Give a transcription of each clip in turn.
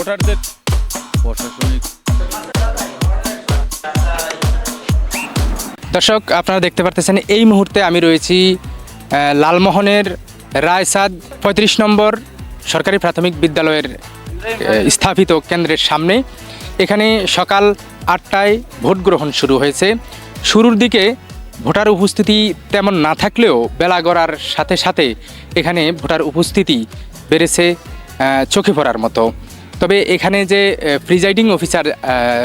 ভোটারদের প্রশাসনিক দর্শক, আপনারা দেখতে পারতেছেন, এই মুহূর্তে আমি রয়েছি লালমোহনের রায়সাদ পঁয়ত্রিশ নম্বর সরকারি প্রাথমিক বিদ্যালয়ের স্থাপিত কেন্দ্রের সামনে। এখানে সকাল আটটায় ভোট গ্রহণ শুরু হয়েছে। শুরুর দিকে ভোটার উপস্থিতি তেমন না থাকলেও বেলা গড়ার সাথে সাথে এখানে ভোটার উপস্থিতি বেড়েছে চোখে পড়ার মতো। তবে এখানে যে প্রিজাইডিং অফিসার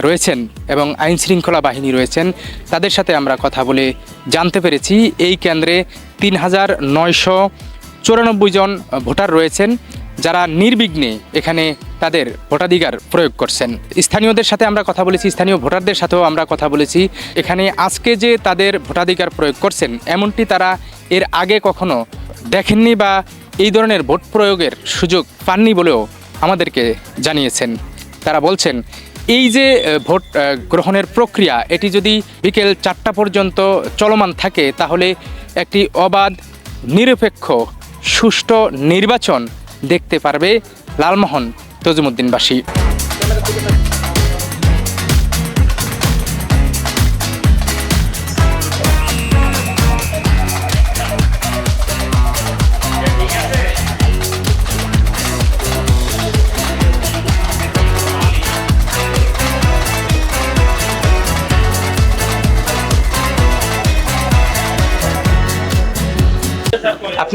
রয়েছেন এবং আইন শৃঙ্খলা বাহিনী রয়েছেন, তাদের সাথে আমরা কথা বলে জানতে পেরেছি। এই কেন্দ্রে তিন হাজার নয়শো চুরানব্বই জন ভোটার রয়েছেন, যারা নির্বিঘ্নে এখানে তাদের ভোটাধিকার প্রয়োগ করছেন। স্থানীয়দের সাথে আমরা কথা বলেছি, স্থানীয় ভোটারদের সাথেও আমরা কথা বলেছি। এখানে আজকে যে তাদের ভোটাধিকার প্রয়োগ করছেন, এমনটি তারা এর আগে কখনো দেখেননি বা এই ধরনের ভোট প্রয়োগের সুযোগ পাননি বলেও আমাদেরকে জানিয়েছেন। তারা বলছেন, এই যে ভোট গ্রহণের প্রক্রিয়া, এটি যদি বিকেল চারটা পর্যন্ত চলমান থাকে, তাহলে একটি অবাধ, নিরপেক্ষ, সুষ্ঠু নির্বাচন দেখতে পারবে লালমোহন তজুমুদ্দিনবাসী।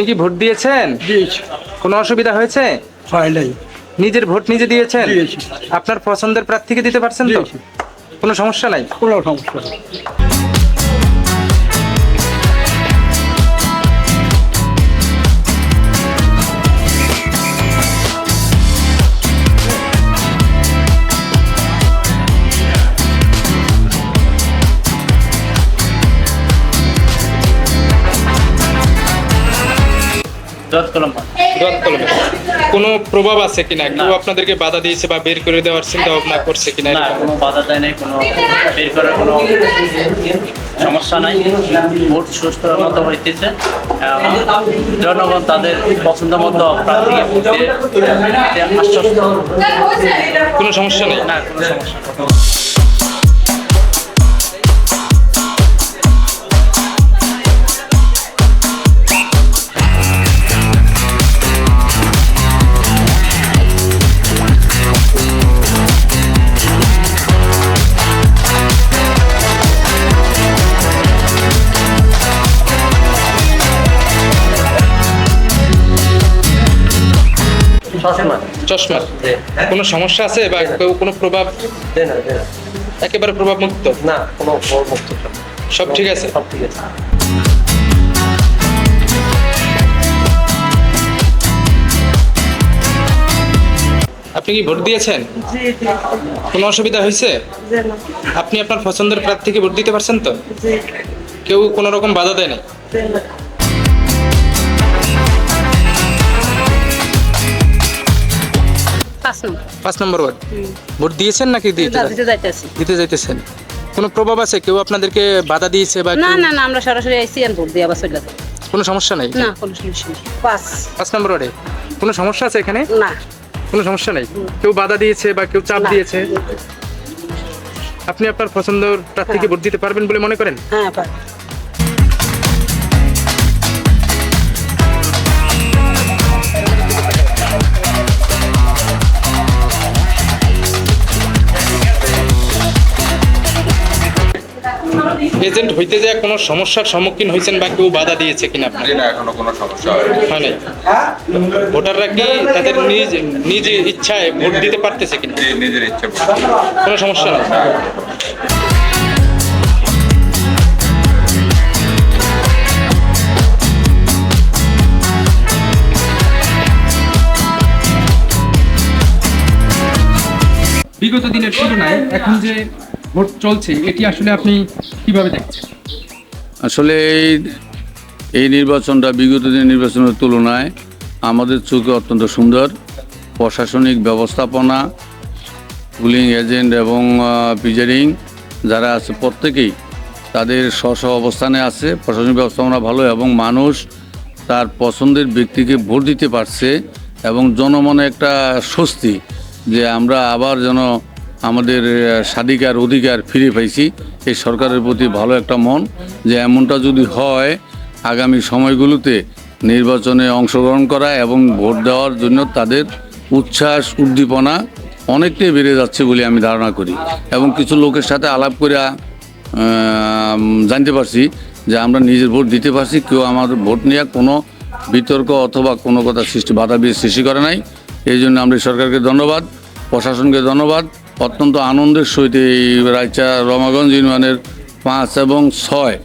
আপনি কি ভোট দিয়েছেন? দিয়েছি। কোনো অসুবিধা হয়েছে? হয় নাই। নিজের ভোট নিজে দিয়েছেন? দিয়েছি। আপনার পছন্দের প্রার্থীকে দিতে পারছেন তো? দিয়েছি। কোনো সমস্যা নাই? কোনো সমস্যা নেই। কোনো প্রভাব আছে কিনা? কেউ আপনাদেরকে বাধা দিয়েছে বা বের করে দেওয়ার চিন্তা ভাবনা করছে কিনা না কোনো বাধা দেয় নাই কোনো বের করার কোনো সমস্যা নাই। ভোট সুস্থ মতো হইতেছে। জনগণ তাদের পছন্দ মতো প্রার্থীকে ভোট দিয়ে আশ্বস্ত। কোনো সমস্যা নেই? না কোনো সমস্যা নেই সবসময় চশমা? কোনো সমস্যা আছে বা কেউ কোনো প্রভাব? একেবারে প্রভাব মুক্ত না কোনো মুক্ত সব ঠিক আছে? সব ঠিক আছে। আপনি কি ভোট দিয়েছেন? কোনো অসুবিধা হয়েছে? আপনি আপনার পছন্দের প্রার্থীকে ভোট দিতে পারছেন তো? কেউ কোনো রকম বাধা দেয় না পাঁচ নম্বর ওয়ার্ড। ভোট দিয়েছেন নাকি দিতে যাইতেছি। দিতে যাইতেছেন। কোনো প্রভাব আছে? কেউ আপনাদেরকে বাধা দিয়েছে বা না না না আমরা সরাসরি আইসি আর ভোট দিয়ে আবার চলে যাব। কোনো সমস্যা নাই? না কোনো সমস্যা নেই। পাঁচ। পাঁচ নম্বর ওয়ার্ডে। কোনো সমস্যা আছে এখানে? না। কোনো সমস্যা নাই? কেউ বাধা দিয়েছে বা কেউ চাপ দিয়েছে? আপনি আপনার পছন্দের প্রার্থীকে ভোট দিতে পারবেন বলে মনে করেন? হ্যাঁ এজেন্ট হইতে যায় কোনো সমস্যার সম্মুখীন হয়েছেন বা কেউ বাধা দিয়েছে কিনা আপনার? না এখনও কোনো সমস্যা হয় নাই? ভোটাররা কি তাদের নিজ নিজ ইচ্ছায় ভোট দিতে পারতেছে কিনা? নিজের ইচ্ছে কোনো সমস্যা নেই। বিগত দিনের তুলনায় এখন যে ভোট চলছে, এটি আসলে আপনি কীভাবে দেখছেন? আসলে এই এই নির্বাচনটা বিগত দিনের নির্বাচনের তুলনায় আমাদের চোখে অত্যন্ত সুন্দর। প্রশাসনিক ব্যবস্থাপনা, পুলিং এজেন্ট এবং প্রিজারিং যারা আছে প্রত্যেকেই তাদের স্ব অবস্থানে আছে। প্রশাসনিক ব্যবস্থাপনা ভালো এবং মানুষ তার পছন্দের ব্যক্তিকে ভোট দিতে পারছে এবং জনমনে একটা স্বস্তি যে আমরা আবার যেন আমাদের স্বাধিকার অধিকার ফিরে পাইছি। এই সরকারের প্রতি ভালো একটা মন যে এমনটা যদি হয়, আগামী সময়গুলোতে নির্বাচনে অংশগ্রহণ করা এবং ভোট দেওয়ার জন্য তাদের উচ্ছ্বাস, উদ্দীপনা অনেকটাই বেড়ে যাচ্ছে বলে আমি ধারণা করি। এবং কিছু লোকের সাথে আলাপ করে জানতে পারছি যে আমরা নিজের ভোট দিতে পারছি, কেউ আমার ভোট নিয়ে কোনো বিতর্ক অথবা কোনো কথা সৃষ্টি, বাধা বিয়ে সৃষ্টি করে নাই। এই জন্য আমরা সরকারকে ধন্যবাদ, প্রশাসনকে ধন্যবাদ অত্যন্ত আনন্দের সহিত এই রায়চা রমাগঞ্জ ইউনিয়নের পাঁচ এবং ছয়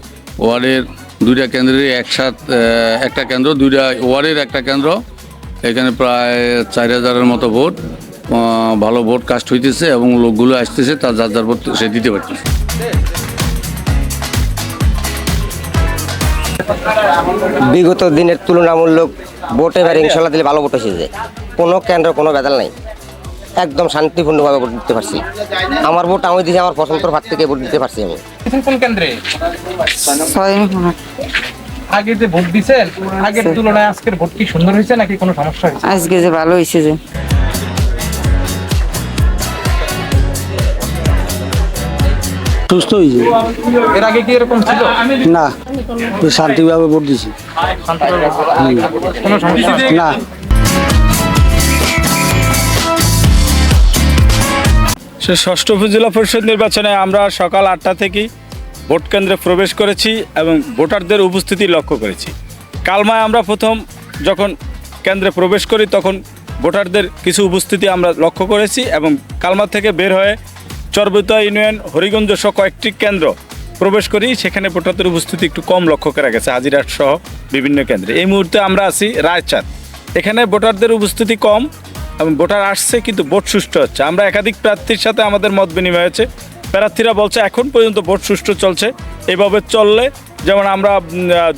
ওয়ার্ডের দুইটা কেন্দ্রের একসাথ একটা কেন্দ্র, দুইটা ওয়ার্ডের একটা কেন্দ্র। এখানে প্রায় চার হাজারের মতো ভোট ভালো ভোট কাস্ট হইতেছে এবং লোকগুলো আসতেছে, তার যার যার ভোট সে দিতে পারতেছে। বিগত দিনের তুলনামূলক ভোট এবার ইনশাল্লাহ দিলে ভালো ভোট এসেছে কোনো কেন্দ্র কোনো বেদাল নাই। একদম শান্তিপূর্ণভাবে ভোট দিতে পারছি। আমার ভোট আমি দিয়েছি আমার পছন্দের ভাত থেকে ভোট দিতে পারছি আমি। কোন কেন্দ্রে? আগে যে ভোট দিছেন আগের তুলনায় আজকের ভোট কি সুন্দর হয়েছে নাকি কোনো সমস্যা হয়েছে? আজকে যে ভালো হয়েছে যে। সুস্থ হয়েছে। এর আগে কি এরকম ছিল? না শান্তিভাবে ভোট দিছি। কোনো সমস্যা হয়নি? না। সে ষষ্ঠ উপজেলা পরিষদ নির্বাচনে আমরা সকাল আটটা থেকেই ভোট কেন্দ্রে প্রবেশ করেছি এবং ভোটারদের উপস্থিতি লক্ষ্য করেছি। কালমায় আমরা প্রথম যখন কেন্দ্রে প্রবেশ করি তখন ভোটারদের কিছু উপস্থিতি আমরা লক্ষ্য করেছি এবং কালমা থেকে বের হয়ে চরবতা ইউনিয়ন, হরিগঞ্জ সহ কয়েকটি কেন্দ্র প্রবেশ করি। সেখানে ভোটারদের উপস্থিতি একটু কম লক্ষ্য করা গেছে হাজিরাট সহ বিভিন্ন কেন্দ্রে। এই মুহূর্তে আমরা আছি রায়চাঁদ। এখানে ভোটারদের উপস্থিতি কম ভোটার আসছে, কিন্তু ভোট সুষ্ঠু হচ্ছে। আমরা একাধিক প্রার্থীর সাথে আমাদের মত বিনিময় হয়েছে প্রার্থীরা বলছে, এখন পর্যন্ত ভোট সুষ্ঠু চলছে। এভাবে চললে, যেমন আমরা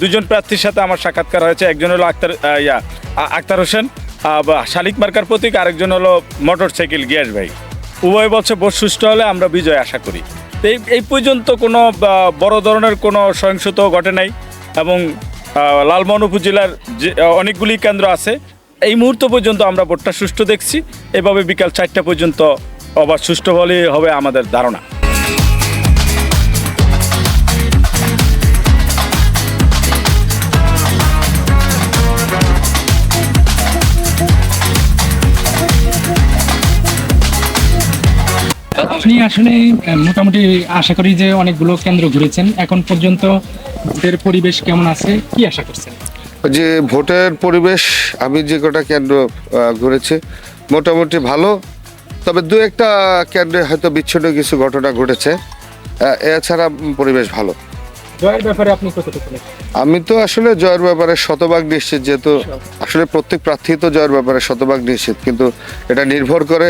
দুজন প্রার্থীর সাথে আমার সাক্ষাৎকার হয়েছে। একজন হলো আক্তার ইয়া আক্তার হোসেন শালিক মার্কার প্রতীক, আরেকজন হলো মোটর সাইকেল গ্যাস ভাই। উভয় বলছে, ভোট সুষ্ঠু হলে আমরা বিজয় আশা করি। এই এই পর্যন্ত কোনো বড় ধরনের কোনো সহিংসত ঘটে নাই। এবং লালমোহন উপজেলার যে, অনেকগুলি কেন্দ্র আছে এই মুহূর্ত পর্যন্ত আমরা ভোটটা সুষ্ঠু দেখছি। এভাবে বিকাল চারটা পর্যন্ত আবার সুষ্ঠু হলেই হবে আমাদের ধারণা। আপনি আসলে মোটামুটি আশা করি যে অনেকগুলো কেন্দ্র ঘুরেছেন। এখন পর্যন্ত ভোটের পরিবেশ কেমন আছে? কি আশা করছেন? যে ভোটের পরিবেশ আমি যে কটা কেন্দ্র ঘুরেছি মোটামুটি ভালো। তবে দু একটা কেন্দ্রে হয়তো বিচ্ছিন্ন কিছু ঘটনা ঘটেছে। এছাড়া পরিবেশ ভালো। জয়ের ব্যাপারে আপনি কতটুকু আমি তো আসলে জয়ের ব্যাপারে শতভাগ নিশ্চিত যেহেতু আসলে প্রত্যেক প্রার্থী তো জয়ের ব্যাপারে শতভাগ নিশ্চিত। কিন্তু এটা নির্ভর করে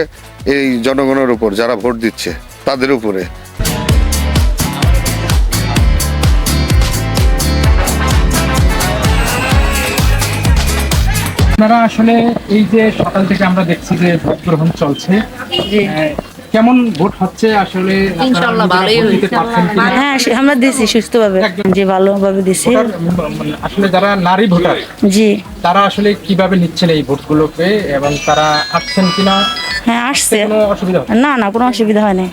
এই জনগণের উপর যারা ভোট দিচ্ছে তাদের উপরে। আপনারা আসলে এই যে সকাল থেকে আমরা দেখছি যে ভোট গ্রহণ চলছে কেমন ভোট হচ্ছে আসলে ইনশাআল্লাহ ভালোই হয়েছে। হ্যাঁ সে- আমরা দিছি সুস্থভাবে জি ভালোভাবে দিছি। আসলে যারা নারী ভোটার জি। তারা আসলে কীভাবে নিচ্ছেন এই ভোটগুলোকে এবং তারা আসছেন কিনা? হ্যাঁ আসছে। কোনো অসুবিধা না না কোনো অসুবিধা হয় নাই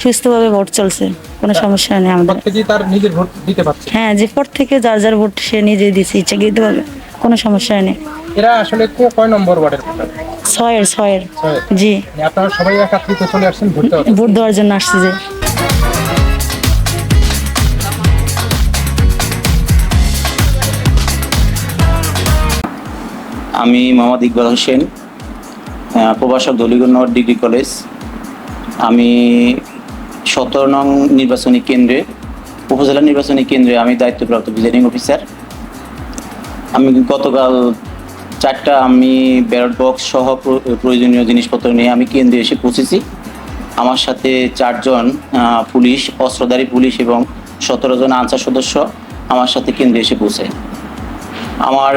সুস্থভাবে ভোট চলছে কোনো সমস্যা নেই আমাদের। প্রত্যেকেই তার নিজের ভোট দিতে পারছে? হ্যাঁ যে পর থেকে যার যার ভোট সে নিজে দিছে ইচ্ছা দিতে পারবে কোনো সমস্যা নেই এরা আসলে কো- কয় নম্বর ওয়ার্ডের ছয়ের ছয়ের। জি। মানে আপনারা সবাই একাত্রিত চলে আসছেন ভোট ভোট দেওয়ার জন্য আসছে যে। আমি মোহাম্মদ ইকবাল হোসেন প্রভাষক দলিগঞ্জ ডিগ্রি কলেজ। আমি সতেরো নং নির্বাচনী কেন্দ্রে উপজেলা নির্বাচনী কেন্দ্রে আমি দায়িত্বপ্রাপ্ত প্রিজাইডিং অফিসার। আমি গতকাল চারটা আমি ব্যালট বক্স সহ প্রয়োজনীয় জিনিসপত্র নিয়ে আমি কেন্দ্রে এসে পৌঁছেছি। আমার সাথে চারজন পুলিশ, অস্ত্রধারী পুলিশ এবং সতেরো জন আনসার সদস্য আমার সাথে কেন্দ্রে এসে পৌঁছে। আমার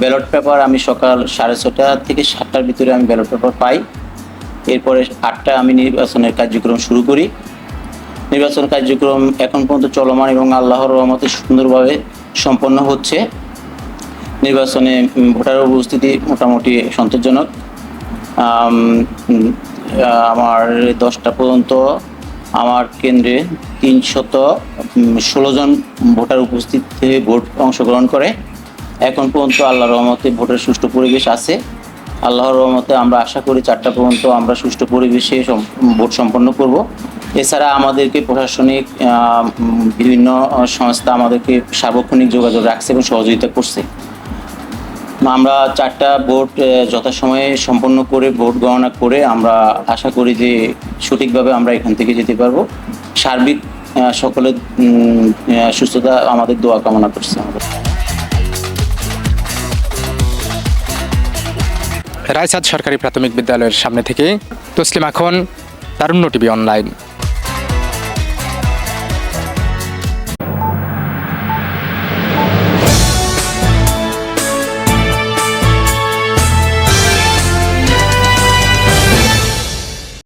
ব্যালট পেপার আমি সকাল সাড়ে ছটা থেকে সাতটার ভিতরে আমি ব্যালট পেপার পাই। এরপরে আটটা আমি নির্বাচনের কার্যক্রম শুরু করি। নির্বাচন কার্যক্রম এখন পর্যন্ত চলমান এবং আল্লাহর রহমতে সুন্দরভাবে সম্পন্ন হচ্ছে। নির্বাচনে উম, ভোটারের উপস্থিতি মোটামুটি সন্তোষজনক। আমার দশটা পর্যন্ত আমার কেন্দ্রে তিনশত ষোলো জন ভোটার উপস্থিত হয়ে ভোট অংশগ্রহণ করে। এখন পর্যন্ত আল্লাহর রহমতে ভোটের সুষ্ঠু পরিবেশ আছে। আল্লাহর রহমতে আমরা আশা করি চারটা পর্যন্ত আমরা সুষ্ঠু পরিবেশে ভোট সম্পন্ন করব। এছাড়া আমাদেরকে প্রশাসনিক বিভিন্ন সংস্থা আমাদেরকে সার্বক্ষণিক যোগাযোগ রাখছে এবং সহযোগিতা করছে। আমরা চারটা ভোট যথাসময়ে সম্পন্ন করে ভোট গণনা করে আমরা আশা করি যে সঠিকভাবে আমরা এখান থেকে যেতে পারব। সার্বিক সকলের সুস্থতা আমাদের দোয়া কামনা করছে আমাদের। রায়সাদ সরকারি প্রাথমিক বিদ্যালয়ের সামনে থেকে তসলিমা খন তারুণ্য টিভি অনলাইন